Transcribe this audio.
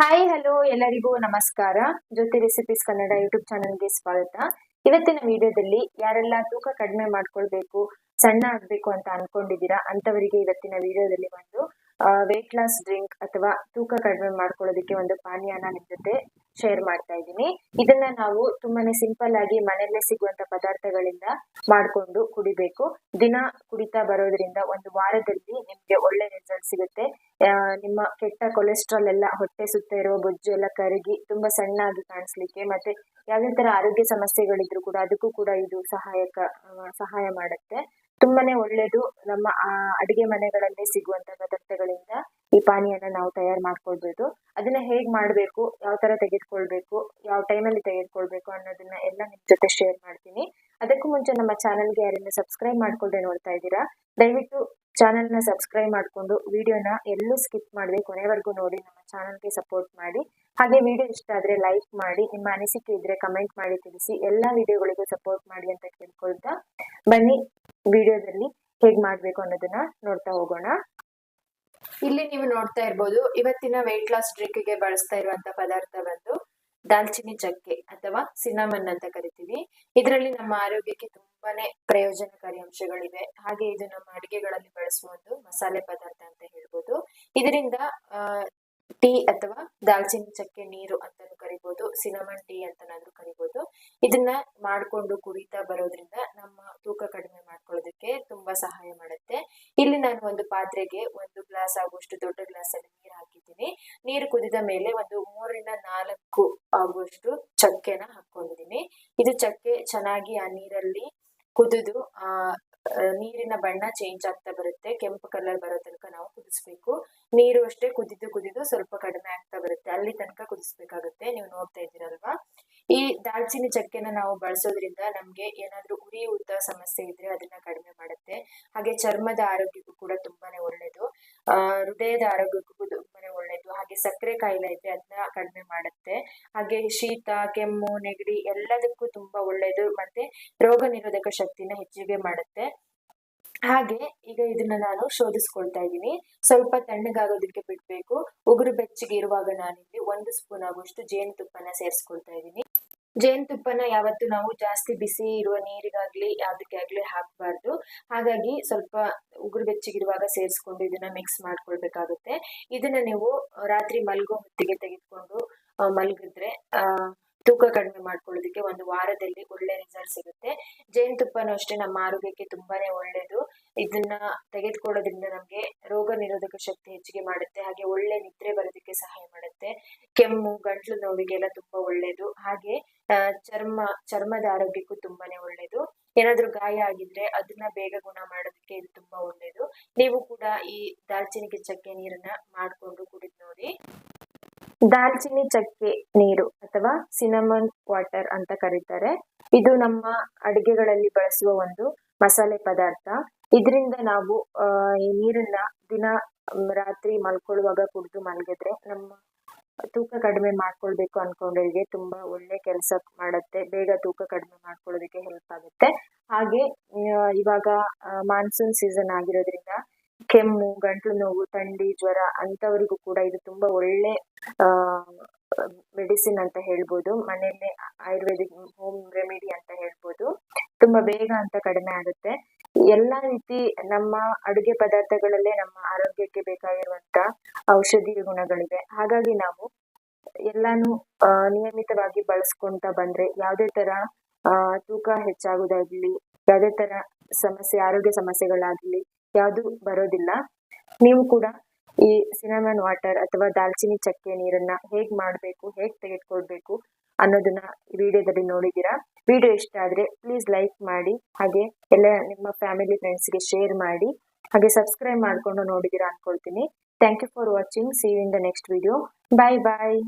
Hi hello ಎಲ್ಲರಿಗೂ ನಮಸ್ಕಾರ. ಜ್ಯೋತಿ recipes Kannada YouTube ಚಾನಲ್ಗೆ ಸ್ವಾಗತ. ಇವತ್ತಿನ ವಿಡಿಯೋದಲ್ಲಿ ಯಾರೆಲ್ಲ ತೂಕ ಕಡಿಮೆ ಮಾಡ್ಕೊಳ್ಬೇಕು, ಸಣ್ಣ ಆಗ್ಬೇಕು ಅಂತ ಅನ್ಕೊಂಡಿದ್ದೀರಾ ಅಂತವರಿಗೆ ಇವತ್ತಿನ ವಿಡಿಯೋದಲ್ಲಿ ಒಂದು ವೆಯ್ಟ್ ಲಾಸ್ ಡ್ರಿಂಕ್ ಅಥವಾ ತೂಕ ಕಡಿಮೆ ಮಾಡ್ಕೊಳ್ಳೋದಕ್ಕೆ ಒಂದು ಪಾನೀಯನ ನಿಮ್ ಜೊತೆ ಶೇರ್ ಮಾಡ್ತಾ ಇದ್ದೀನಿ. ಇದನ್ನ ನಾವು ತುಂಬಾನೇ ಸಿಂಪಲ್ ಆಗಿ ಮನೆಯಲ್ಲೇ ಸಿಗುವಂತ ಪದಾರ್ಥಗಳಿಂದ ಮಾಡ್ಕೊಂಡು ಕುಡಿಬೇಕು. ದಿನ ಕುಡಿತಾ ಬರೋದ್ರಿಂದ ಒಂದು ವಾರದಲ್ಲಿ ನಿಮ್ಗೆ ಒಳ್ಳೆ ರಿಸಲ್ಟ್ ಸಿಗುತ್ತೆ. ನಿಮ್ಮ ಕೆಟ್ಟ ಕೊಲೆಸ್ಟ್ರಾಲ್ ಎಲ್ಲ ಹೊಟ್ಟೆ ಸುತ್ತ ಇರುವ ಬೊಜ್ಜು ಎಲ್ಲ ಕರಗಿ ತುಂಬಾ ಸಣ್ಣ ಆಗಿ ಕಾಣಿಸ್ಲಿಕ್ಕೆ ಮತ್ತೆ ಯಾವುದೇ ತರ ಆರೋಗ್ಯ ಸಮಸ್ಯೆಗಳಿದ್ರು ಕೂಡ ಅದಕ್ಕೂ ಕೂಡ ಇದು ಸಹಾಯಕ ಸಹಾಯ ಮಾಡುತ್ತೆ. ತುಂಬಾನೇ ಒಳ್ಳೇದು ನಮ್ಮ ಅಡಿಗೆ ಮನೆಗಳಲ್ಲಿ ಸಿಗುವಂತ ಪಾನೀಯನ ನಾವು ತಯಾರು ಮಾಡ್ಕೊಳ್ಬೋದು. ಅದನ್ನ ಹೇಗ್ ಮಾಡ್ಬೇಕು, ಯಾವ ತರ ತೆಗೆದುಕೊಳ್ಬೇಕು, ಯಾವ ಟೈಮಲ್ಲಿ ತೆಗೆದುಕೊಳ್ಬೇಕು ಅನ್ನೋದನ್ನ ಎಲ್ಲ ನಿಮ್ ಜೊತೆ ಶೇರ್ ಮಾಡ್ತೀನಿ. ಅದಕ್ಕೂ ಮುಂಚೆ ನಮ್ಮ ಚಾನಲ್ಗೆ ಯಾರನ್ನ ಸಬ್ಸ್ಕ್ರೈಬ್ ಮಾಡ್ಕೊಳ್ದೆ ನೋಡ್ತಾ ಇದ್ದೀರಾ, ದಯವಿಟ್ಟು ಚಾನೆಲ್ನ ಸಬ್ಸ್ಕ್ರೈಬ್ ಮಾಡ್ಕೊಂಡು ವಿಡಿಯೋನ ಎಲ್ಲೂ ಸ್ಕಿಪ್ ಮಾಡದೆ ಕೊನೆವರೆಗೂ ನೋಡಿ ನಮ್ಮ ಚಾನಲ್ಗೆ ಸಪೋರ್ಟ್ ಮಾಡಿ. ಹಾಗೆ ವಿಡಿಯೋ ಇಷ್ಟ ಆದ್ರೆ ಲೈಕ್ ಮಾಡಿ, ನಿಮ್ಮ ಅನಿಸಿಕೆ ಇದ್ರೆ ಕಮೆಂಟ್ ಮಾಡಿ ತಿಳಿಸಿ, ಎಲ್ಲ ವಿಡಿಯೋಗಳಿಗೂ ಸಪೋರ್ಟ್ ಮಾಡಿ ಅಂತ ಕೇಳ್ಕೊಳ್ತಾ ಬನ್ನಿ ವಿಡಿಯೋದಲ್ಲಿ ಹೇಗ್ ಮಾಡ್ಬೇಕು ಅನ್ನೋದನ್ನ ನೋಡ್ತಾ ಹೋಗೋಣ. ಇಲ್ಲಿ ನೀವು ನೋಡ್ತಾ ಇರ್ಬೋದು, ಇವತ್ತಿನ ವೆಯ್ಟ್ ಲಾಸ್ ಡ್ರಿಂಕ್ಗೆ ಬಳಸ್ತಾ ಇರುವಂತ ಪದಾರ್ಥ ಬಂದು ದಾಲ್ಚಿನ್ನಿ ಚಕ್ಕೆ ಅಥವಾ ಸಿನಮನ್ ಅಂತ ಕರಿತೀವಿ. ಇದರಲ್ಲಿ ನಮ್ಮ ಆರೋಗ್ಯಕ್ಕೆ ತುಂಬಾನೇ ಪ್ರಯೋಜನಕಾರಿ ಅಂಶಗಳಿವೆ. ಹಾಗೆ ಇದು ನಮ್ಮ ಅಡಿಗೆಗಳಲ್ಲಿ ಬಳಸುವ ಒಂದು ಮಸಾಲೆ ಪದಾರ್ಥ ಅಂತ ಹೇಳ್ಬೋದು. ಇದರಿಂದ ಟೀ ಅಥವಾ ದಾಲ್ಚಿನ್ನಿ ಚಕ್ಕೆ ನೀರು ಅಂತಾನು ಕರಿಬಹುದು ಸಿನಮನ್ ಟೀ ಅಂತನಾದ್ರೂ ಕರಿಬಹುದು ಇದನ್ನ ಮಾಡ್ಕೊಂಡು ಕುಡಿತಾ ಬರೋದ್ರಿಂದ ನಮ್ಮ ತೂಕ ಕಡಿಮೆ ಮಾಡ್ಕೊಳ್ಳೋದಕ್ಕೆ ತುಂಬಾ ಸಹಾಯ ಮಾಡುತ್ತೆ. ಇಲ್ಲಿ ನಾನು ಒಂದು ಪಾತ್ರೆಗೆ ಒಂದು ಗ್ಲಾಸ್ ಆಗುವಷ್ಟು ದೊಡ್ಡ ಗ್ಲಾಸ್ ಅಲ್ಲಿ ನೀರು ಹಾಕಿದ್ದೀನಿ. ನೀರು ಕುದಿದ ಮೇಲೆ ಒಂದು ಮೂರರಿಂದ ನಾಲ್ಕು ಆಗುವಷ್ಟು ಚಕ್ಕೆನ ಹಾಕೊಂಡಿದ್ದೀನಿ. ಇದು ಚಕ್ಕೆ ಚೆನ್ನಾಗಿ ಆ ನೀರಲ್ಲಿ ಕುದಿದು, ಆ ನೀರಿನ ಬಣ್ಣ ಚೇಂಜ್ ಆಗ್ತಾ ಬರುತ್ತೆ. ಕೆಂಪು ಕಲರ್ ಬರೋ ತನಕ ನಾವು ಕುದಿಸ್ಬೇಕು. ನೀರು ಅಷ್ಟೇ ಕುದಿದು ಕುದಿದು ಸ್ವಲ್ಪ ಕಡಿಮೆ ಆಗ್ತಾ ಬರುತ್ತೆ. ಅಲ್ಲಿ ತನಕ ಕುದಿಸ್ಬೇಕಾಗುತ್ತೆ. ನೀವು ನೋಡ್ತಾ ಇದ್ದೀರಲ್ವಾ? ಈ ದಾಲ್ಚಿನ್ನಿ ಚಕ್ಕೆನ ನಾವು ಬಳಸೋದ್ರಿಂದ ನಮಗೆ ಏನಾದ್ರೂ ಉರಿ ಊತ ಸಮಸ್ಯೆ ಇದ್ರೆ ಅದನ್ನ ಕಡಿಮೆ ಮಾಡುತ್ತೆ. ಹಾಗೆ ಚರ್ಮದ ಆರೋಗ್ಯಕ್ಕೂ ಕೂಡ ತುಂಬಾನೇ ಒಳ್ಳೇದು. ಹೃದಯದ ಆರೋಗ್ಯಕ್ಕೂ ತುಂಬಾನೇ ಒಳ್ಳೇದು. ಹಾಗೆ ಸಕ್ಕರೆ ಕಾಯಿಲೆ ಇದ್ರೆ ಅದನ್ನ ಕಡಿಮೆ ಮಾಡುತ್ತೆ. ಹಾಗೆ ಶೀತ, ಕೆಮ್ಮು, ನೆಗಡಿ ಎಲ್ಲದಕ್ಕೂ ತುಂಬಾ ಒಳ್ಳೇದು. ಮತ್ತೆ ರೋಗ ನಿರೋಧಕ ಶಕ್ತಿನ ಹೆಚ್ಚಿಗೆ ಮಾಡುತ್ತೆ. ಹಾಗೆ ಈಗ ಇದನ್ನ ನಾನು ಶೋಧಿಸ್ಕೊಳ್ತಾ ಇದ್ದೀನಿ. ಸ್ವಲ್ಪ ತಣ್ಣಗಾಗೋದಕ್ಕೆ ಬಿಡ್ಬೇಕು. ಉಗುರು ಬೆಚ್ಚಗೆ ಇರುವಾಗ ನಾನಿಲ್ಲಿ ಒಂದು ಸ್ಪೂನ್ ಆಗುವಷ್ಟು ಜೇನುತುಪ್ಪನ ಸೇರಿಸ್ಕೊಳ್ತಾ ಇದ್ದೀನಿ. ಜೇನುತುಪ್ಪನ ಯಾವತ್ತು ನಾವು ಜಾಸ್ತಿ ಬಿಸಿ ಇರುವ ನೀರಿಗಾಗ್ಲಿ ಯಾವ್ದಕ್ಕೆ ಆಗ್ಲಿ ಹಾಕ್ಬಾರ್ದು. ಹಾಗಾಗಿ ಸ್ವಲ್ಪ ಉಗುರು ಬೆಚ್ಚಗಿರುವಾಗ ಸೇರಿಸ್ಕೊಂಡು ಇದನ್ನ ಮಿಕ್ಸ್ ಮಾಡ್ಕೊಳ್ಬೇಕಾಗುತ್ತೆ. ಇದನ್ನ ನೀವು ರಾತ್ರಿ ಮಲ್ಗೋ ಹೊತ್ತಿಗೆ ತೆಗೆದುಕೊಂಡು ಮಲಗಿದ್ರೆ ತೂಕ ಕಡಿಮೆ ಮಾಡ್ಕೊಳ್ಳೋದಕ್ಕೆ ಒಂದು ವಾರದಲ್ಲಿ ಒಳ್ಳೆ ರಿಸಲ್ಟ್ ಸಿಗುತ್ತೆ. ಜೇನುತುಪ್ಪನೂ ಅಷ್ಟೇ ನಮ್ಮ ಆರೋಗ್ಯಕ್ಕೆ ತುಂಬಾನೇ ಒಳ್ಳೇದು. ಇದನ್ನ ತೆಗೆದುಕೊಳ್ಳೋದ್ರಿಂದ ನಮಗೆ ರೋಗ ನಿರೋಧಕ ಶಕ್ತಿ ಹೆಚ್ಚಿಗೆ ಮಾಡುತ್ತೆ, ಹಾಗೆ ಒಳ್ಳೆ ನಿದ್ರೆ ಬರೋದಕ್ಕೆ ಸಹಾಯ ಮಾಡುತ್ತೆ. ಕೆಮ್ಮು, ಗಂಟ್ಲು ನೋವಿಗೆಲ್ಲ ತುಂಬಾ ಒಳ್ಳೇದು. ಹಾಗೆ ಚರ್ಮ, ಚರ್ಮದ ಆರೋಗ್ಯಕ್ಕೂ ತುಂಬಾನೇ ಒಳ್ಳೇದು. ಏನಾದ್ರೂ ಗಾಯ ಆಗಿದ್ರೆ ಅದನ್ನ ಬೇಗ ಗುಣ ಮಾಡೋದಕ್ಕೆ ಇದು ತುಂಬಾ ಒಳ್ಳೇದು. ನೀವು ಕೂಡ ಈ ದಾಲ್ಚಿನ್ನಿ ಚಕ್ಕೆ ನೀರನ್ನ ಮಾಡ್ಕೊಂಡು ಕುಡಿದು ನೋಡಿ. ದಾಲ್ಚಿನ್ನಿ ಚಕ್ಕೆ ನೀರು ಅಥವಾ ಸಿನಮನ್ ವಾಟರ್ ಅಂತ ಕರೀತಾರೆ. ಇದು ನಮ್ಮ ಅಡಿಗೆಗಳಲ್ಲಿ ಬಳಸುವ ಒಂದು ಮಸಾಲೆ ಪದಾರ್ಥ. ಇದರಿಂದ ನಾವು ಈ ನೀರನ್ನ ದಿನ ರಾತ್ರಿ ಮಲ್ಕೊಳ್ಳುವಾಗ ಕುಡಿದು ಮಲಗಿದ್ರೆ ನಮ್ಮ ತೂಕ ಕಡಿಮೆ ಮಾಡ್ಕೊಳ್ಬೇಕು ಅನ್ಕೊಂಡ್ರಿಗೆ ತುಂಬಾ ಒಳ್ಳೆ ಕೆಲಸ ಮಾಡುತ್ತೆ. ಬೇಗ ತೂಕ ಕಡಿಮೆ ಮಾಡ್ಕೊಳ್ಳೋದಕ್ಕೆ ಹೆಲ್ಪ್ ಆಗುತ್ತೆ. ಹಾಗೆ ಇವಾಗ ಮಾನ್ಸೂನ್ ಸೀಸನ್ ಆಗಿರೋದ್ರಿಂದ ಕೆಮ್ಮು, ಗಂಟ್ಲು ನೋವು, ಥಂಡಿ, ಜ್ವರ ಅಂತವರಿಗೂ ಕೂಡ ಇದು ತುಂಬಾ ಒಳ್ಳೆ ಮೆಡಿಸಿನ್ ಅಂತ ಹೇಳ್ಬೋದು. ಮನೆಯಲ್ಲೇ ಆಯುರ್ವೇದಿಕ್, ಹೋಮ್ ರೆಮಿಡಿ ಅಂತ ಹೇಳ್ಬೋದು. ತುಂಬಾ ಬೇಗ ಅಂತ ಕಡಿಮೆ ಆಗುತ್ತೆ. ಎಲ್ಲಾ ರೀತಿ ನಮ್ಮ ಅಡುಗೆ ಪದಾರ್ಥಗಳಲ್ಲೇ ನಮ್ಮ ಆರೋಗ್ಯಕ್ಕೆ ಬೇಕಾಗಿರುವಂತ ಔಷಧಿ ಗುಣಗಳಿವೆ. ಹಾಗಾಗಿ ನಾವು ಎಲ್ಲಾನು ನಿಯಮಿತವಾಗಿ ಬಳಸ್ಕೊಂತ ಬಂದ್ರೆ ಯಾವುದೇ ತರ ಆ, ತೂಕ ಹೆಚ್ಚಾಗುದಾಗ್ಲಿ, ಯಾವುದೇ ತರ ಸಮಸ್ಯೆ, ಆರೋಗ್ಯ ಸಮಸ್ಯೆಗಳಾಗ್ಲಿ ಯಾವುದು ಬರೋದಿಲ್ಲ. ನೀವು ಕೂಡ ಈ ಸಿನಮನ್ ವಾಟರ್ ಅಥವಾ ದಾಲ್ಚಿನ್ನಿ ಚಕ್ಕೆ ನೀರನ್ನ ಹೇಗ್ ಮಾಡಬೇಕು, ಹೇಗ್ ತೆಗೆದುಕೊಳ್ಬೇಕು ಅನ್ನೋದನ್ನ ಈ ವಿಡಿಯೋದಲ್ಲಿ ನೋಡಿದೀರಾ ವಿಡಿಯೋ ಇಷ್ಟ ಆದ್ರೆ ಪ್ಲೀಸ್ ಲೈಕ್ ಮಾಡಿ, ಹಾಗೆ ಎಲ್ಲ ನಿಮ್ಮ ಫ್ಯಾಮಿಲಿ ಫ್ರೆಂಡ್ಸ್ಗೆ ಶೇರ್ ಮಾಡಿ, ಹಾಗೆ ಸಬ್ಸ್ಕ್ರೈಬ್ ಮಾಡ್ಕೊಂಡು ನೋಡಿದ್ದೀರಾ ಅನ್ಕೊಳ್ತೀನಿ. Thank you for watching see in the next video bye bye